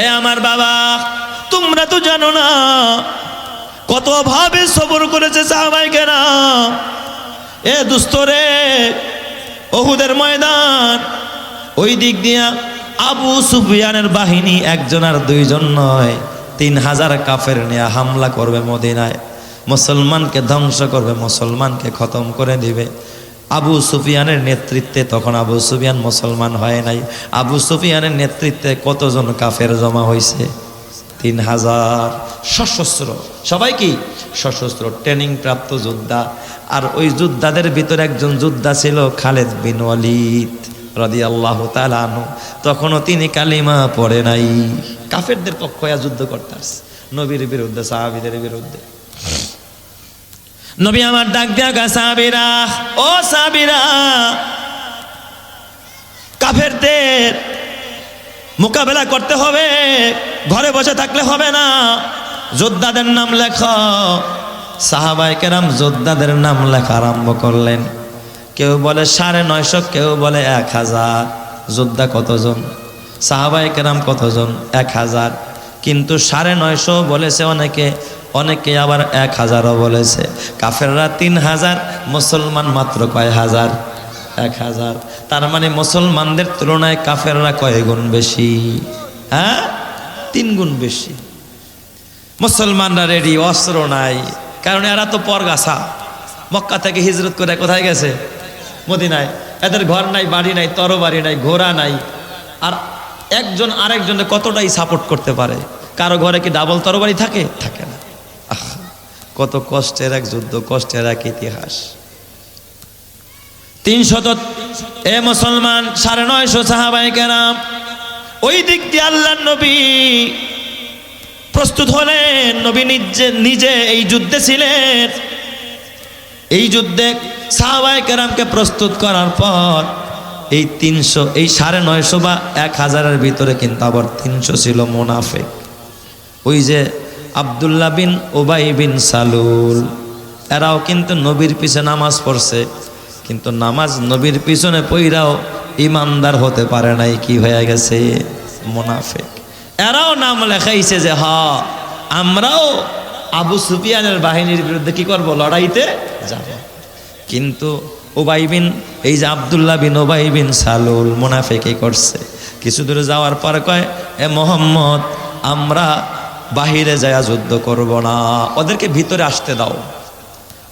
এ আমার বাবা, তোমরা তো জানো না, কত ভাবে সবর করেছে সাহাবাই কেনা এ দুস্তরে, ওহুদের ময়দান, ওই দিক দিয়া আবু সুফিয়ানের বাহিনী একজন আর দুইজন নয়। তিন হাজার কাফের নিয়ে হামলা করবে মদিনায়। মুসলমানকে ধ্বংস করবে, মুসলমানকে খতম করে দিবে। আবু সুফিয়ানের নেতৃত্বে তখন আবু সুফিয়ান মুসলমান হয় নাই। আবু সুফিয়ানের নেতৃত্বে কতজন কাফের জমা হয়েছে তিন হাজার। সশস্ত্র। সবাই কি? সশস্ত্র। ট্রেনিং প্রাপ্ত যোদ্ধা। আর ওই যোদ্ধাদের ভিতরে একজন যোদ্ধা ছিল খালেদ বিন অলিদ রদি আল্লাহ তালানু তখনও তিনি কালিমা পড়ে নাই। কাফেরদের পক্ষ যুদ্ধ করতে আসছে। নবীর বিরুদ্ধে, সাহাবিদের বিরুদ্ধে। নবী আমার ডাক দিয়া গা, সাহাবিরা, ও সাহাবিরা, কাফেরদের মোকাবেলা করতে হবে, ঘরে বসে থাকলে হবে না। যোদ্ধাদের নাম লেখ সাহাবাই কেরাম যোদ্ধাদের নাম লেখা, আরম্ভ করলেন। কেউ বলে সাড়ে নয়শো, কেউ বলে এক হাজার। যোদ্ধা কতজন? সাহাবাই কেরাম কতজন? এক হাজার। কিন্তু সাড়ে নয়শো বলেছে অনেকে অনেকে আবার এক হাজারও বলেছে। কাফেররা তিন হাজার, মুসলমান মাত্র কয় হাজার? এক হাজার। তার মানে মুসলমানদের তুলনায় কাফেররা কয় গুণ বেশি? হ্যাঁ? তিন গুণ বেশি। মুসলমানরা রেডি, অস্ত্র নাই। কারণ এরা তো পরগাছা। মক্কা থেকে হিজরত করে কোথায় গেছে? মদিনায়। এদের ঘর নাই, বাড়ি নাই, তরবারি নাই, ঘোড়া নাই। আর একজন আরেকজনে কতটাই সাপোর্ট করতে পারে? কারও ঘরে কি ডাবল তরবারি থাকে? থাকে না। কত কষ্টের এক যুদ্ধ, কষ্টের এক ইতিহাস। তিনশত, এ মুসলমান, সাড়ে নয়শো সাহাবাই কেরাম, ওই দিক দিয়ে আল্লাহ নবী প্রস্তুত হলেন। নবী নিজে নিজে এই যুদ্ধে ছিলেন। এই যুদ্ধে সাহাবাই কেরামকে প্রস্তুত করার পর এই তিনশো, এই সাড়ে নয়শো বা এক হাজারের ভিতরে কিন্তু আবার তিনশো ছিল মোনাফেক। ওই যে আবদুল্লাহ বিন ওবাই বিন সালুল, এরাও কিন্তু নবীর পিছে নামাজ পড়ছে, কিন্তু নামাজ নবীর পিছনে পইরাও ইমানদার হতে পারে নাই, কি হয়ে গেছে? মোনাফেক। এরাও নাম লেখাইছে যে, হ, আমরাও আবু সুফিয়ানের বাহিনীর বিরুদ্ধে কি করব? লড়াইতে যাব। কিন্তু ওবাই বিন, এই যে আবদুল্লাহ বিন ওবাই বিন সালুল মোনাফেকে করছে। কিছু দূরে যাওয়ার পর কয়, এ মোহাম্মদ, আমরা বাহিরে যায়া যুদ্ধ করব না, ওদেরকে ভিতরে আসতে দাও।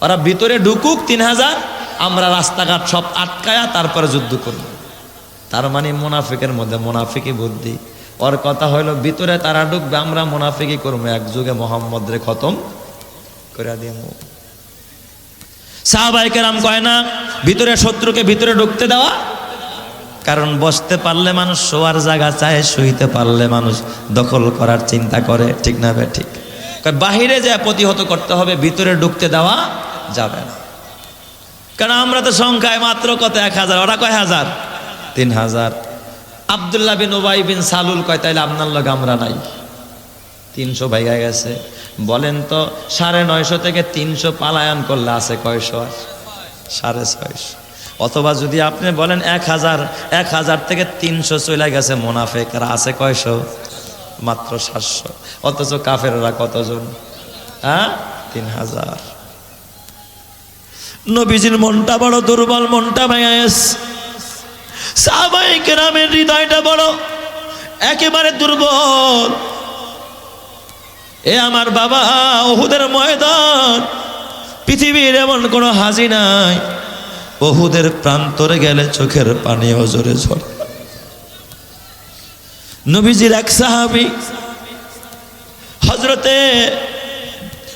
ওরা ভিতরে ঢুকুক, তিন হাজার, আমরা রাস্তাঘাট সব আটকায়া তারপরে যুদ্ধ করব। তার মানে মোনাফিকের মধ্যে মোনাফিকি বুদ্ধি। ওর কথা হইল, ভিতরে তারা ঢুকবে, আমরা মোনাফিকি করব এক যুগে মোহাম্মদ রে খতম করে দিয়ে সাহাবাইকেরাম কয় না, ভিতরে শত্রুকে ভিতরে ঢুকতে দেওয়া? কারণ বসতে পারলে মানুষ, শোয়ার জায়গা চায়, শুইতে পারলে মানুষ, দখল করার চিন্তা করে, ঠিক না বে, ঠিক? বাহিরে যা প্রতিহত করতে হবে, ভিতরে ঢুকতে দেওয়া যাবে না। কারণ আমরা তো সংখ্যায় মাত্র কত, এক হাজার? ওরা কয় হাজার? তিন হাজার। আবদুল্লাহ বিন ওবাই বিন সালুল কয়, তাইলে আপনার লোক আমরা নাই। তিনশো ভাইগা গেছে। বলেন তো, সাড়ে নয়শো থেকে তিনশো পালায়ন করলে আছে কয়শো আর? সাড়ে ছয়শো। অথবা যদি আপনি বলেন এক হাজার এক হাজার থেকে তিনশো চলে গেছে মোনাফেকরা, আছে কয়শো? মাত্র সাতশো। অথচ কাফেররা কতজন? হ্যাঁ? তিন হাজার। নবীজির মনটা বড় দুর্বল, মনটা ভেঙে গেছে। সাহাবাই কেরামের হৃদয়টা বড়, একেবারে দুর্বল। এ আমার বাবা ওহুদের ময়দান। পৃথিবীর এমন কোনো হাজি নাই। ওহুদের প্রান্তরে গেলে চোখের পানি অজরে ঝরে। নবীজির এক সাহাবি হজরতে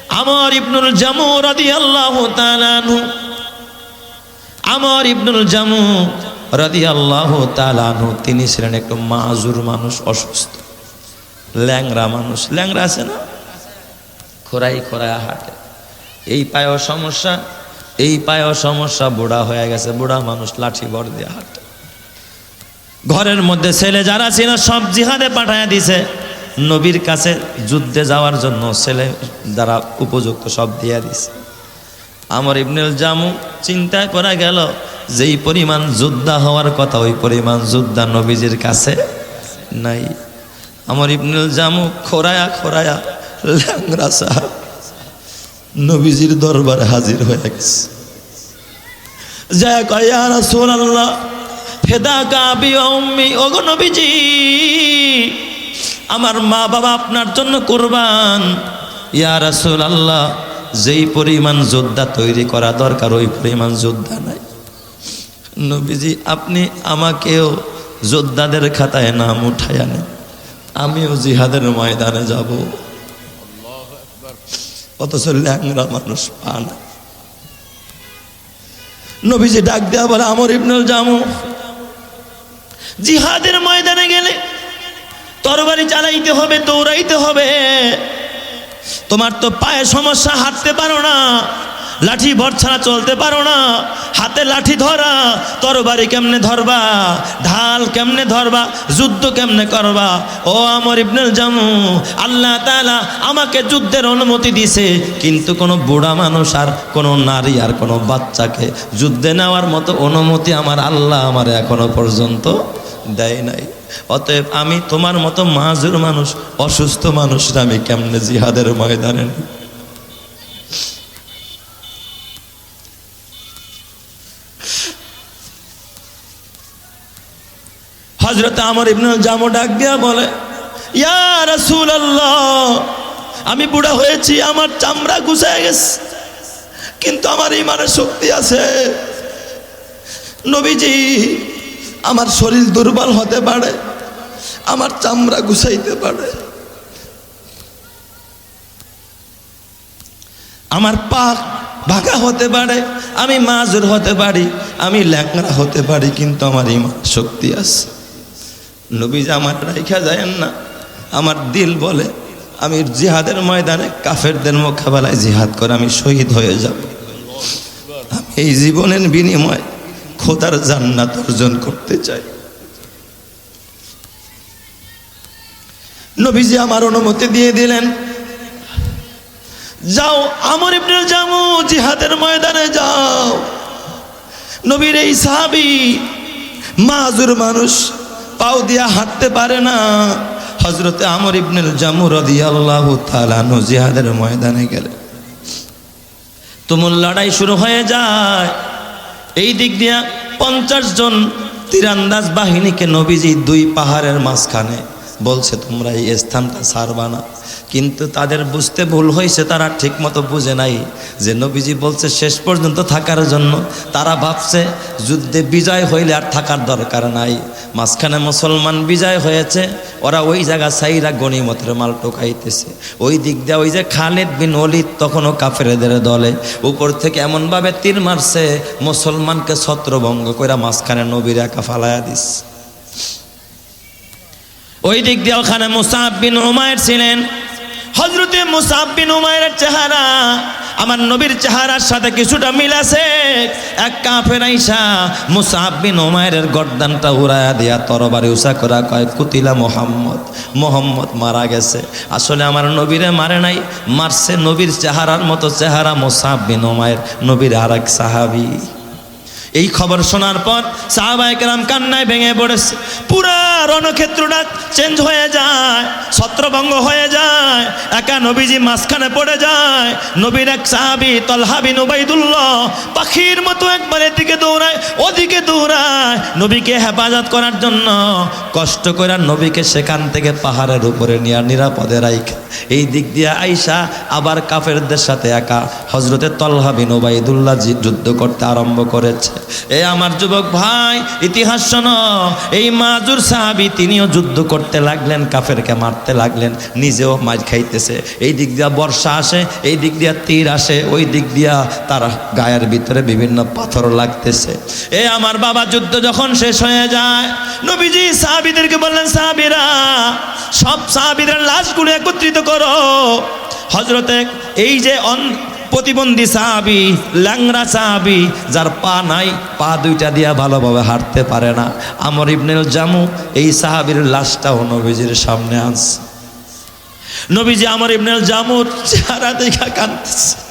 আমার ইবনুল জামু রাদি আল্লাহ তালানু আমার ইবনুল জামু রাদি আল্লাহ তালানু তিনি ছিলেন একটু মাজুর মানুষ, অসুস্থ। ল্যাংরা মানুষ। ল্যাংরা আছে না? খোরাই খোরাই হাঁটে। এই পায়েও সমস্যা এই পায়েও সমস্যা বুড়া হয়ে গেছে, বুড়া মানুষ লাঠি বড় দিয়ে হাঁটে। ঘরের মধ্যে ছেলে যারা ছিল, সব জিহাদে পাঠায় দিছে। নবীর কাছে যুদ্ধে যাওয়ার জন্য ছেলে দ্বারা উপযুক্ত সব দিয়ে দিছে। আমার ইবনুল জামু চিন্তায় করা গেল, যেই পরিমাণ যোদ্ধা হওয়ার কথা, ওই পরিমাণ যোদ্ধা নবীজির কাছে নাই। আমার ইবনুল জামু খোরায়া খোরায়া ল্যাংরা সাহাব নবীজির দরবারে হাজির হয়ে গেছে। যায় কয়া রাসূল আল্লাহ ফেদা কাবি উম্মি, ওগো নবীজি, আমার মা বাবা আপনার জন্য কোরবান। ইয়া রাসূল আল্লাহ যেই পরিমাণ যোদ্ধা তৈরি করা দরকার, ওই পরিমাণ যোদ্ধা নাই। নবীজি, আপনি আমাকেও যোদ্ধাদের খাতায় নাম উঠাইয়া নেন। আমিও জিহাদের ময়দানে যাব। অথচ ল্যাংরা মানুষ পান। নবীজি ডাক দেওয়া বলে, আমর ইবনুল জামু, জিহাদের ময়দানে গেলে তরবারি চালাইতে হবে, দৌড়াইতে হবে। তোমার তো পায়ে সমস্যা, হাঁটতে পারো না। লাঠি ভর ছাড়া চলতে পারো না। হাতে লাঠি ধরা, তরবারি কেমনে ধরবা, ঢাল কেমনে ধরবা, যুদ্ধ কেমনে করবা? ও আমার ইবনুল জামু, আল্লাহ তাআলা আমাকে যুদ্ধের অনুমতি দিছে কিন্তু কোনো বুড়া মানুষ আর কোনো নারী আর কোনো বাচ্চাকে যুদ্ধে নেওয়ার মতো অনুমতি আমার আল্লাহ আমার এখনও পর্যন্ত দেয় নাই। অতএব আমি তোমার মতো মাজুর মানুষ, অসুস্থ মানুষরা আমি কেমনে জিহাদের ময়দানে হজরত আমার ইবনুল জামু ডাক দিয়া বলে, ইয়া রাসূল আমি বুড়া হয়েছি, আমার চামড়া গুছায় গেছে, কিন্তু আমার ইমানের শক্তি আছে। নবীজি, আমার শরীর দুর্বল হতে পারে, আমার চামড়া গুছাইতে পারে। আমার পা ভাগা হতে পারে, আমি মাজুর হতে পারি, আমি ল্যাংড়া হতে পারি, কিন্তু আমার ইমান শক্তি আছে। নবীজ আমার রাইখা যায় না। আমার দিল বলে, আমি জিহাদের ময়দানে কাফেরদের মোকাবেলায় জিহাদ করে আমি শহীদ হয়ে যাব। আমি এই জীবনের বিনিময় খোদার জান্নাত অর্জন করতে চাই। নবীজি আমার অনুমতি দিয়ে দিলেন, যাও আমর ইবনুল জামু জিহাদের ময়দানে যাও। নবীর এই সাহাবি মাজুর মানুষ পাও দিয়া হাঁটতে পারে না। হজরতে আমর ইবনুল জামু রাদিয়াল্লাহু তাআলা নু জিহাদের ময়দানে গেলে। তুমুল লড়াই শুরু হয়ে যায়। এই দিক দিয়া পঞ্চাশ জন তীরান্দাজ বাহিনীকে নবীজি দুই পাহাড়ের মাঝখানে বলছে, তোমরা এই স্থানটা ছাড়বা না। কিন্তু তাদের বুঝতে ভুল হয়েছে, তারা ঠিকমতো বুঝে নাই যে নবীজি বলছে, শেষ পর্যন্ত থাকার জন্য। তারা ভাবছে, যুদ্ধে বিজয় হইলে আর থাকার দরকার নাই। মাঝখানে মুসলমান বিজয় হয়েছে, ওরা ওই জায়গা সাইরা গণিমতের মাল টোকাইতেছে ওই দিক দিয়ে ওই যে খালেদ বিন অলিদ তখনও কাফেরেদের দলে। উপর থেকে এমনভাবে তীর মারছে, মুসলমানকে ছত্রভঙ্গ করে মাঝখানে নবীর একা ফালাইয়া দিস ওই দিক দিয়ে ওখানে মুসাব বিন উমায়ের ছিলেন। হজরতে মুসাব বিন উমায়ের চেহারা, আমার নবীর চেহারার সাথে কিছুটা মিল আছে এক কাফের আইসা মুসাব বিন উমায়ের গর্দানটা উড়ায়া দিয়া তরবারি উষা করা কয়, কুতিলা মোহাম্মদ মোহাম্মদ মারা গেছে। আসলে আমার নবীরে মারে নাই, মারছে নবীর চেহারার মতো চেহারা মুসাব বিন উমায়ের, নবীর আর এক সাহাবি। এই খবর শোনার পর সাহাবাহিকেরাম কান্নায় ভেঙে পড়েছে। পুরা রণক্ষেত্রটা চেঞ্জ হয়ে যায়, ছত্রভঙ্গ হয়ে যায়, একা নবীজি মাঝখানে পড়ে যায়। নবীর এক সাহাবি তলহাবি নবাইদুল্লাহ পাখির মতো একবার এদিকে দৌড়ায়, ওদিকে দৌড়ায়। নবীকে হেফাজত করার জন্য কষ্ট করে নবীকে সেখান থেকে পাহাড়ের উপরে নিয়ে নিরাপদে রাইখে। এই দিক দিয়ে আইসা আবার কাফেরদের সাথে একা। হজরতে তলহা বিন ওবাইদুল্লাহ যুদ্ধ করতে আরম্ভ করেছে। এ আমার যুবক ভাই, ইতিহাস শোনো। এই মাজুর সাহাবি, তিনিও যুদ্ধ করতে লাগলেন, কাফেরকে মারতে লাগলেন, নিজেও মাছ খাইতেছে। এই দিক দিয়া বর্ষা আসে, এই দিক দিয়া তীর আসে, ওই দিক দিয়া তার গায়ের ভিতরে বিভিন্ন পাথর লাগতেছে। এ আমার বাবা, যুদ্ধ যখন শেষ হয়ে যায়, নবীজি সাহাবিদেরকে বললেন, সাহাবিরা, সব সাহাবিদের লাশগুলো একত্রিত করো। হজরতে এই যে অন প্রতিবন্ধী সাহাবি ল্যাংরা সাহাবি, যার পা নাই, পা দুইটা দিয়া ভালোভাবে হাঁটতে পারে না। আমর ইবনেল জামু এই সাহাবির লাশটাও নবীজির সামনে আনছে। নবীজি আমর ইবনেল জামুর চেহারা দেখা কাঁদতেছে।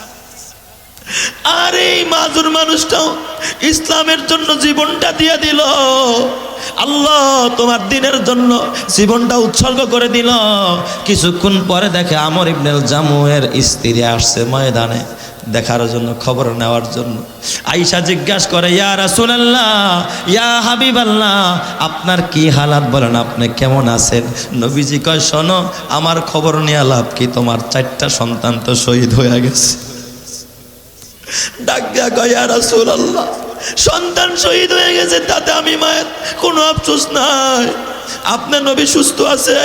আর এই মাজুর মানুষটাও ইসলামের জন্য জীবনটা দিয়ে দিল। আল্লাহ তোমার দিনের জন্য জীবনটা উৎসর্গ করে দিল। কিছুক্ষণ পরে দেখে আমর ইবনেল জামুয়ের স্ত্রী আসছে ময়দানে দেখার জন্য, খবর নেওয়ার জন্য। আইসা জিজ্ঞাসা করে, ইয়া রাসূলুল্লাহ, ইয়া হাবিব আল্লাহ আপনার কি হালাত? বলেন, আপনি কেমন আছেন? নবীজি কয়, শোনো, আমার খবর নিয়ে লাভ কি? তোমার চারটা সন্তান তো শহীদ হয়ে গেছে। ডাক দিয়া কয় ইয়া রাসূলুল্লাহ। সন্তান শহীদ হয়ে গেছে, তাতে আমি মায়ের কোনো আফসোস নাই। আপনার নবী সুস্থ আছে।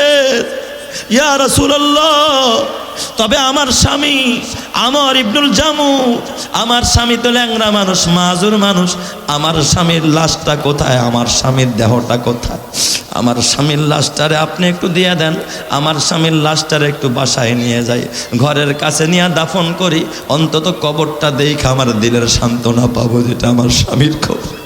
ইয়া রাসূলুল্লাহ তবে আমার স্বামী, আমার ইবনুল জামু আমার স্বামী তো ল্যাংরা মানুষ, মাজুর মানুষ। আমার স্বামীর লাশটা কোথায়? আমার স্বামীর দেহটা কোথায়? আমার স্বামীর লাশটারে আপনি একটু দিয়ে দেন। আমার স্বামীর লাশটারে একটু বাসায় নিয়ে যাই। ঘরের কাছে নিয়ে দাফন করি। অন্তত কবরটা দেখে আমার দিলের সান্ত্বনা পাবো, যেটা আমার স্বামীর খবর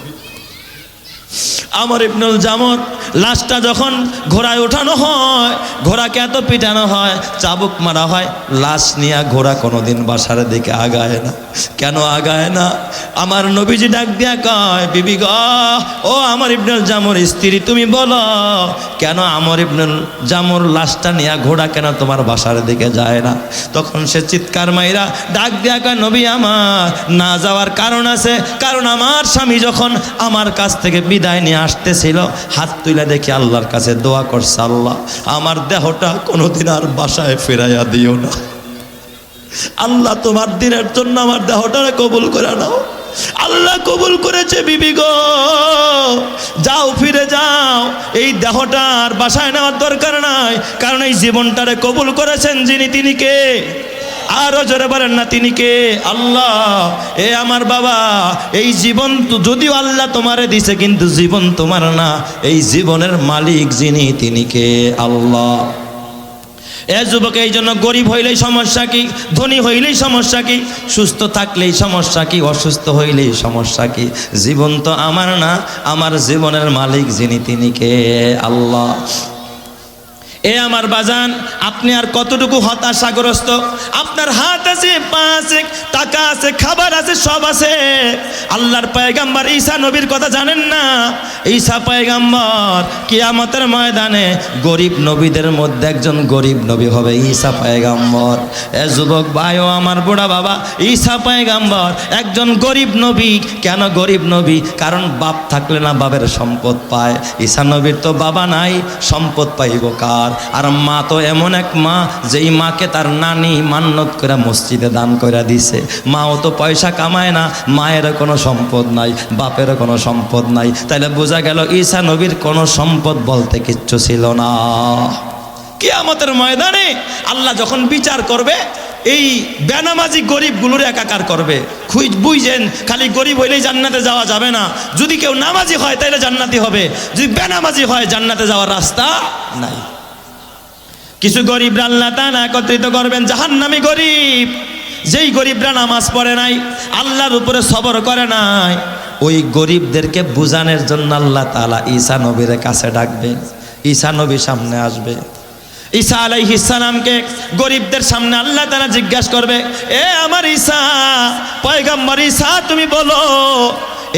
আমার ইবনুল জামর লাশটা যখন ঘোড়ায় ওঠানো হয়, ঘোড়াকে এত পিটানো হয়, চাবুক মারা হয়, লাশ নিয়ে ঘোড়া কোনোদিন বাসার দিকে আগায় না। কেন আগায় না? আমার নবীজি ডাক দিয়া কয়, বিবি গ, ও আমার ইবনুল জামর স্ত্রী, তুমি বলো, কেন আমার ইবনুল জামর লাশটা নিয়ে ঘোড়া কেন তোমার বাসার দিকে যায় না? তখন সে চিৎকার মাইরা ডাক দিয়া কয়, নবী আমার, না যাওয়ার কারণ আছে। কারণ আমার স্বামী যখন আমার কাছ থেকে বিদায় নিয়ে আসতেছিল, হাত তুলে দেখি আল্লাহর কাছে দোয়া করছে, আল্লাহ, আমার দেহটা কোনোদিন আর বাসায় ফেরাইয়া দিও না। আল্লাহ, তোমার দিনের জন্য আমার দেহটা কবুল করে নাও। আল্লাহ কবুল করেছে, বিবি গো। যাও, ফিরে যাও। এই দেহটা আর বাসায় নেওয়ার দরকার নাই, কারণ এই জীবনটারে কবুল করেছেন যিনি, তিনি কে? আরও জোরে বলেন না, তিনি কে? আল্লাহ। এ আমার বাবা, এই জীবন যদিও আল্লাহ তোমারে দিছে, কিন্তু জীবন তোমার না। এই জীবনের মালিক যিনি, তিনি কে? আল্লাহ। এ যুবক, এই জন্য গরিব হইলেই সমস্যা কি? ধনী হইলেই সমস্যা কি? সুস্থ থাকলেই সমস্যা কি? অসুস্থ হইলেই সমস্যা কি? জীবন তো আমার না, আমার জীবনের মালিক যিনি, তিনি কে? আল্লাহ। এ আমার বাজান, আপনি আর কতটুকু হতাশাগ্রস্ত? আপনার হাত আছে, পা আছে, টাকা আছে, খাবার আছে, সব আছে। আল্লাহর পায়গাম্বার ঈসা নবীর কথা জানেন না? ঈসা পায়গাম্বর কিয়ামতের ময়দানে গরিব নবীদের মধ্যে একজন গরিব নবী হবে ঈসা পায়গাম্বর। এ যুবক ভাই, ও আমার বুড়া বাবা, ঈসা পায়গাম্বর একজন গরিব নবী। কেন গরিব নবী? কারণ বাপ থাকলে না বাবের সম্পদ পায়। ঈসা নবীর তো বাবা নাই, সম্পদ পাইব কার? আর মা তো এমন এক মা, যেই মাকে তার নানি মান্নত করে মসজিদে দান করে দিছে। মাও তো পয়সা কামায় না, মায়েরও কোনো সম্পদ নাই, বাপেরও কোনো সম্পদ নাই। তাইলে বোঝা গেল ঈসা নবীর কোনো সম্পদ বলতে কিচ্ছু ছিল না। কিয়ামতের ময়দানে আল্লাহ যখন বিচার করবে, এই বেনামাজি গরিবগুলোর একাকার করবে। খুঁজ বুঝছেন খালি গরিব হইলেই জান্নাতে যাওয়া যাবে না। যদি কেউ নামাজি হয় তাহলে জান্নাতি হবে। যদি বেনামাজি হয়, জান্নাতে যাওয়ার রাস্তা নাই। কিছু গরিবরা আল্লাহ তান একত্রিত করবেন, জাহান্নামী গরিব। যেই গরিবরা নামাজ পড়ে নাই, আল্লাহর উপরে সবর করে নাই, ওই গরিবদেরকে বুঝানোর জন্য আল্লাহ তালা ঈসা নবীর কাছে ডাকবে, ঈসা নবী সামনে আসবে। ঈসা আলাইহিসালামকে গরিবদের সামনে আল্লাহ তারা জিজ্ঞাসা করবে, এ আমার ঈসা, পয়গাম্বর ঈসা, তুমি বলো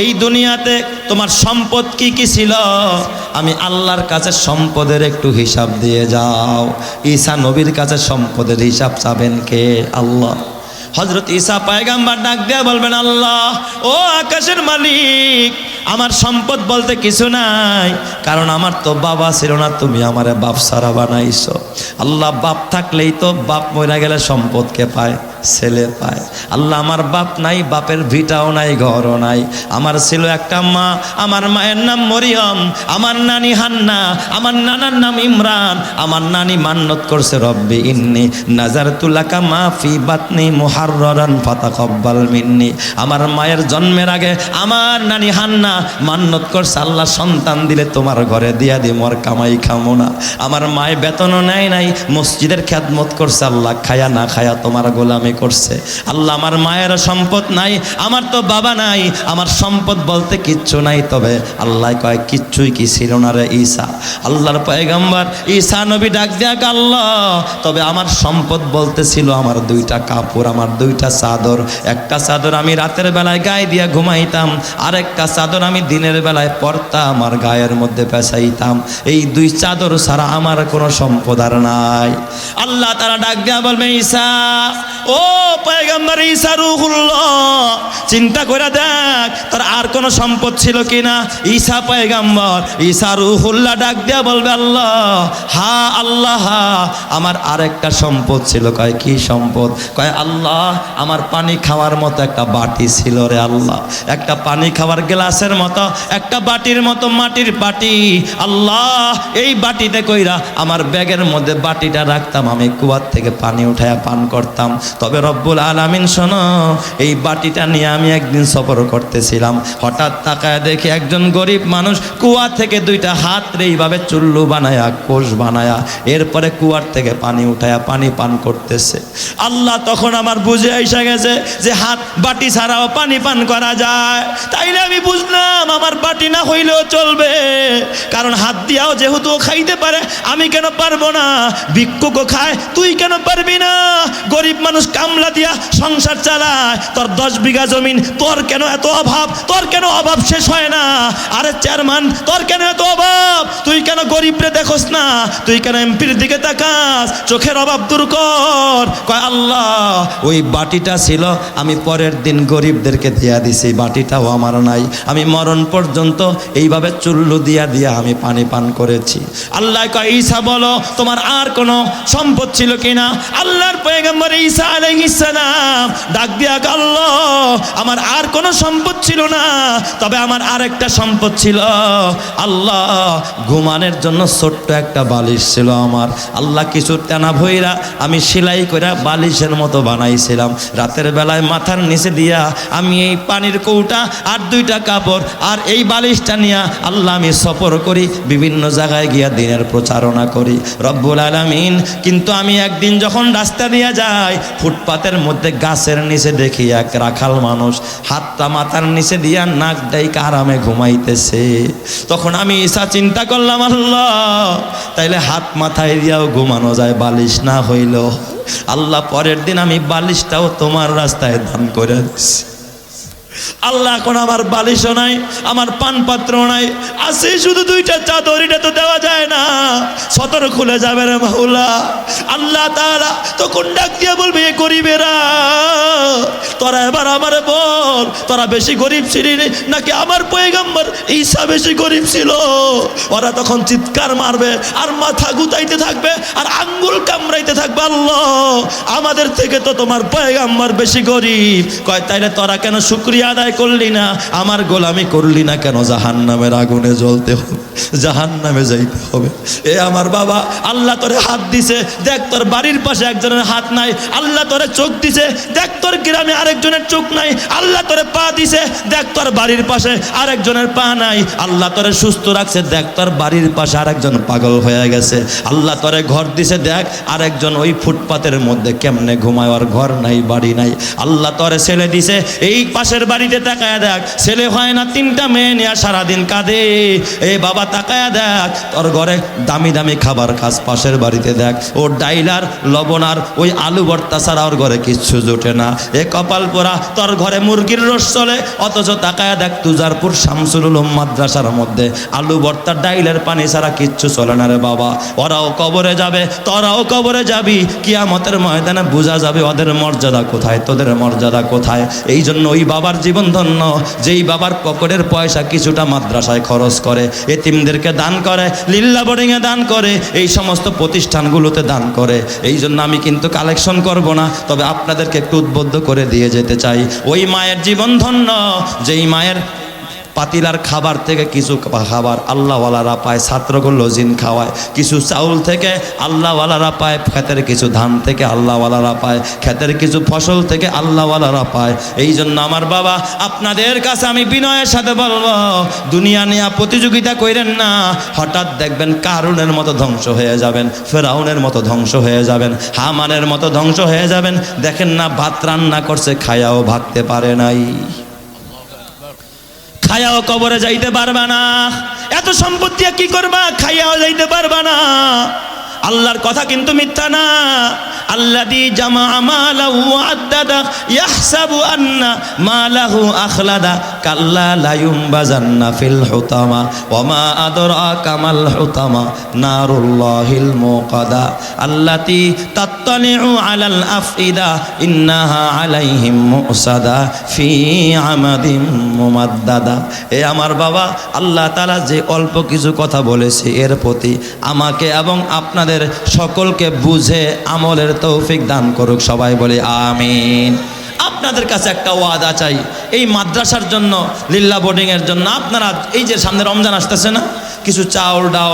এই দুনিয়াতে তোমার সম্পদ কি কি ছিল? আমি আল্লাহর কাছে সম্পদের একটু হিসাব দিয়ে যাও। ঈসা নবীর কাছে সম্পদের হিসাব চাবেন কে? আল্লাহ। হজরত ঈসা পায়গাম্বার ডাক দেয়া বলবেন, আল্লাহ, ও আকাশের মালিক, আমার সম্পদ বলতে কিছু নাই, কারণ আমার তো বাবা ছিল না, তুমি আমারে বাপ সারা বানাইছো। আল্লাহ বাপ থাকলেই তো বাপ মরে গেলে সম্পদকে পায়? ছেলে পায়। আল্লাহ আমার বাপ নাই, বাপের ভিটাও নাই, ঘরও নাই। আমার ছিল একটা মা, আমার মায়ের নাম মরিয়ম, আমার নানি হান্না, আমার নানার নাম ইমরান, আমার নানি মান্নত করছে, রব্বি ইন্নি নাজার তুলাকা মা ফি বাতনি মুহাররান ফাতাকাব্বাল মিন্নি। আমার মায়ের জন্মের আগে আমার নানি হান্না মান্নত করছে, আল্লাহ সন্তান দিলে তোমার ঘরে দিয়া দি মোর কামাই খামো না। আমার মায়ের বেতনও নেয় নাই, মসজিদের খ্যাতমত করছে, আল্লাহ খায়া না খায়া তোমার গোলামি করছে। আল্লাহ, আমার মায়ের সম্পদ নাই, আমার তো বাবা নাই, আমার সম্পদ বলতে কিচ্ছু নাই। তবে আল্লাহ কয়, কিচ্ছুই কি ছিল না রে ঈসা? আল্লাহর পয়গাম্বার, ঈসা নবী ডাক দেয়াক আল্লাহ তবে আমার সম্পদ বলতে ছিল আমার দুইটা কাপড়, আমার দুইটা চাদর। একটা চাদর আমি রাতের বেলায় গায়ে দিয়া ঘুমাইতাম আরেকটা চাদর আমি দিনের বেলায় পড়তাম আর গায়ের মধ্যে পেঁচাইতাম। এই দুই চাদর ছাড়া আমার কোনো সম্পদ আর নাই। আল্লাহ তারা ডাক দেয়া বলবে, ঈসা, ও রুহুল্লাহ, চিন্তা করে দেখ, তোর আর কোনো সম্পদ ছিল কিনা? ঈসা পয়গম্বর ঈসা রুহুল্লাহ ডাক দেয়া বলবে, আল্লাহ, হা আল্লাহ, হা, আমার আরেকটা সম্পদ ছিল। কয়, কি সম্পদ? কয়, আল্লাহ, আমার পানি খাওয়ার মতো একটা বাটি ছিল রে আল্লাহ। একটা পানি খাওয়ার গ্লাসের মতো, একটা বাটির মতো মাটির বাটি। আল্লাহ, এই বাটিতে কইরা আমার ব্যাগের মধ্যে বাটিটা রাখতাম। আমি কুয়ার থেকে পানি উঠায় পান করতাম। তবে রব্বুল আলামিন শোনো, এই বাটিটা নিয়ে আমি একদিন সফর করতেছিলাম। হঠাৎ তাকায় দেখি একজন গরিব মানুষ কুয়া থেকে দুইটা হাত এইভাবে চুল্লু বানায়া, কোষ বানায়া, এরপরে কুয়ার থেকে পানি উঠায়া পানি পান করতেছে। আল্লাহ তখন আমার বুঝে এসে গেছে যে হাত বাটি ছাড়াও পানি পান করা যায়। তাইলে আমি বুঝলাম আমার বাটি না হইলেও চলবে। কারণ হাত দিয়াও যেহেতু ও খাইতে পারে, আমি কেন পারব না? ভিক্ষুকও খায়, তুই কেন পারবি না? গরিব মানুষ কামলা দিয়া সংসার চালায়। তোর দশ বিঘা জমিন, তোর কেন এত অভাব? তোর কেন অভাব শেষ হয় না? আরে চেয়ারম্যান, তোর কেন এত অভাব? তুই কেন গরিবরে দেখোস না? তুই কেন এমপির দিকে তাকাস? চোখের অভাব দূর কর। কয়, আল্লাহ, ওই বাটিটা ছিল, আমি পরের দিন গরিবদেরকে দিয়া দিছি, বাটিটাও আমার নাই। আমি মরণ পর্যন্ত এইভাবে চুল্লু দিয়া দিয়া আমি পানি পান করেছি। আল্লাহ কয়, ঈসা বলো, তোমার আর কোনো সম্পদ ছিল কিনা? আল্লাহর পয়গম্বর ঈসা আলাইহিস সালাম। ডাক দিয়া আল্লাহ, আমার আর কোনো সম্পদ ছিল না, তবে আমার আরেকটা সম্পদ ছিল। আল্লাহ, ঘুমানের জন্য ছোট্ট একটা বালিশ ছিল আমার। আল্লাহ কিছু টানা ভইরা আমি সেলাই করে বালিশের মতো বানাইছিলাম। রাতের বেলায় মাথার নিচে দিয়া আমি এই পানির কৌটা আর দুইটা কাপড় আর এই বালিশটা নিয়ে আল্লাহ আমি সফর করি, বিভিন্ন জায়গায় গিয়া দিনের প্রচারণা করি। রব্বুল আলামিন, কিন্তু আমি একদিন যখন রাস্তা দিয়ে যাই ফুটপাতের মধ্যে গাছের নিচে দেখি এক রাখাল মানুষ। হাতটা মাথার নিচে দিয়া নাক দেয় আরামে ঘুমাইতেছে। তখন আমি ইসা চিন্তা করলাম, আল্লাহ, তাইলে হাত মাথায় দিয়াও ঘুমানো যায়, বালিশ না হইল। আল্লাহ, পরের দিন আমি বালিশটাও তোমার রাস্তায় দান করে দিচ্ছি আল্লাহ এখন আমার বালিশও নাই, আমার পানপাত্র নাই, আছে শুধু দুইটা চাদর, এটা তো দেওয়া যায় না। সতর খুলে যাবে রে মাহুলা আল্লাহ তাআলা তখন ডাক দিয়ে বলবে, এ গরিবেরা, তোরা এবার আমারে বল, তোরা বেশি গরিব ছিলি নাকি আমার পয়গাম্বর ঈসা বেশি গরিব ছিল? ওরা তখন চিৎকার মারবে, আর মাথা গুতাইতে থাকবে, আর আঙ্গুল কামড়াইতে থাকবে, আল্লাহ, আমাদের থেকে তো তোমার পয়গাম্বর বেশি গরিব। কয়, তাইলে তোরা কেন শুক্রিয়া আদায় করলি না, আমার গোলামি করলি না কেন? জাহান নামের আগুনে জ্বলতে হবে জাহান নামে যাইতে হবে। এ আমার বাবা, আল্লাহ তোরে হাত দিছে, দেখ তোর বাড়ির পাশে একজনের হাত নাই, আল্লাহ তোরে চোখ দিছে, দেখ তোর গ্রামে আরেকজনের চোখ নাই, আল্লাহ তোরে পা দিছে, দেখ তোর বাড়ির পাশে আরেকজনের পা নাই, আল্লাহ তোরে সুস্থ রাখছে, দেখ তোর বাড়ির পাশে আরেকজন পাগল হয়ে গেছে, আল্লাহ তোরে ঘর দিছে, দেখ আরেকজন ওই ফুটপাতের মধ্যে কেমনে ঘুমায় আর ঘর নাই, বাড়ি নাই, আল্লাহ তোরে ছেলে দিছে, এই পাশের বাড়িতে তাকায় দেখ। ছেলে হয় না তিনটা মেয়ে নিয়ে সারাদিন কাঁদে। এ বাবা তাকায় দেখ। তোর ঘরে দামি দামি খাবার খাস, পাশের বাড়িতে দেখ। ওর ডাইলার লবণার ওই আলু ভর্তা ছাড়া ওর ঘরে কিচ্ছু জোটে না। এ কপাল পোড়া, তোর ঘরে মুরগির রস চলে। অথচ তাকায় দেখ তুজারপুর শামসুল মাদ্রাসার মধ্যে। আলু ভর্তা, ডাইলের পানি ছাড়া কিচ্ছু চলে না রে বাবা। ওরাও কবরে যাবে, তোরাও কবরে যাবি। কিয়ামতের ময়দানে বোঝা যাবে ওদের মর্যাদা কোথায়, তোদের মর্যাদা কোথায়। এই জন্য ওই বাবার জীবন ধন্য। যেই বাবার পকেটের পয়সা কিছুটা মাদ্রাসায় খরচ করে, এতিমদেরকে দান করে, লিল্লা বোর্ডিংয়ে দান করে, এই সমস্ত প্রতিষ্ঠানগুলোতে দান করে। এই জন্য আমি কিন্তু কালেকশন করব না, তবে আপনাদেরকে একটু উদ্বুদ্ধ করে দিয়ে যেতে চাই। ওই মায়ের জীবন ধন্য, যেই মায়ের পাতিলার খাবার থেকে কিছু খাবার আল্লাহওয়ালারা পায় ছাত্রকে লজিন খাওয়ায়। কিছু চাউল থেকে আল্লাহওয়ালারা পায়, ক্ষেতের কিছু ধান থেকে আল্লাহওয়ালারা পায়, ক্ষেতের কিছু ফসল থেকে আল্লাহওয়ালারা পায়। এই জন্য আমার বাবা, আপনাদের কাছে আমি বিনয়ের সাথে বলব, দুনিয়া নিয়ে প্রতিযোগিতা করেন না, হঠাৎ দেখবেন কারুনের মতো ধ্বংস হয়ে যাবেন, ফেরাউনের মতো ধ্বংস হয়ে যাবেন, হামানের মতো ধ্বংস হয়ে যাবেন, দেখেন না ভাত রান্না করছে, খায়াও ভাগতে পারে নাই। খায়াও কবরে যাইতে পারবা না। এত সম্পত্তি কি করবা? খাইয়াও যাইতে পারবা না। আল্লাহর কথা কিন্তু মিথ্যা না। আল্লাযী জামা মালাহু ওয়াদ্দাদা ইয়াহসাবু আন্না মালাহু আখলাদা কাল্লা লা ইউমবাজান্না ফিল হুতামা ওয়া মা আদরাকা মাল হুতামা নারুল্লাহিল মুকাদা। আল্লাতী তাত্তালিউ আলাল আফইদা ইন্নাহা আলাইহিম মুসাদা ফি আমাদিম মুমাদ্দাদা। এ আমার বাবা, আল্লাহ তাআলা যে অল্প কিছু কথা বলেছে এর প্রতি আমাকে এবং আপনাদের সকলকে বুঝে, আমলের তৌফিক দান করুক, সবাই বলে আমিন। আপনাদের কাছে একটা ওয়াদা চাই, এই মাদ্রাসার জন্য লিল্লা বোর্ডিংয়ের জন্য। আপনারা এই যে সামনে রমজান আসতেছে না, কিছু চাউল, ডাউল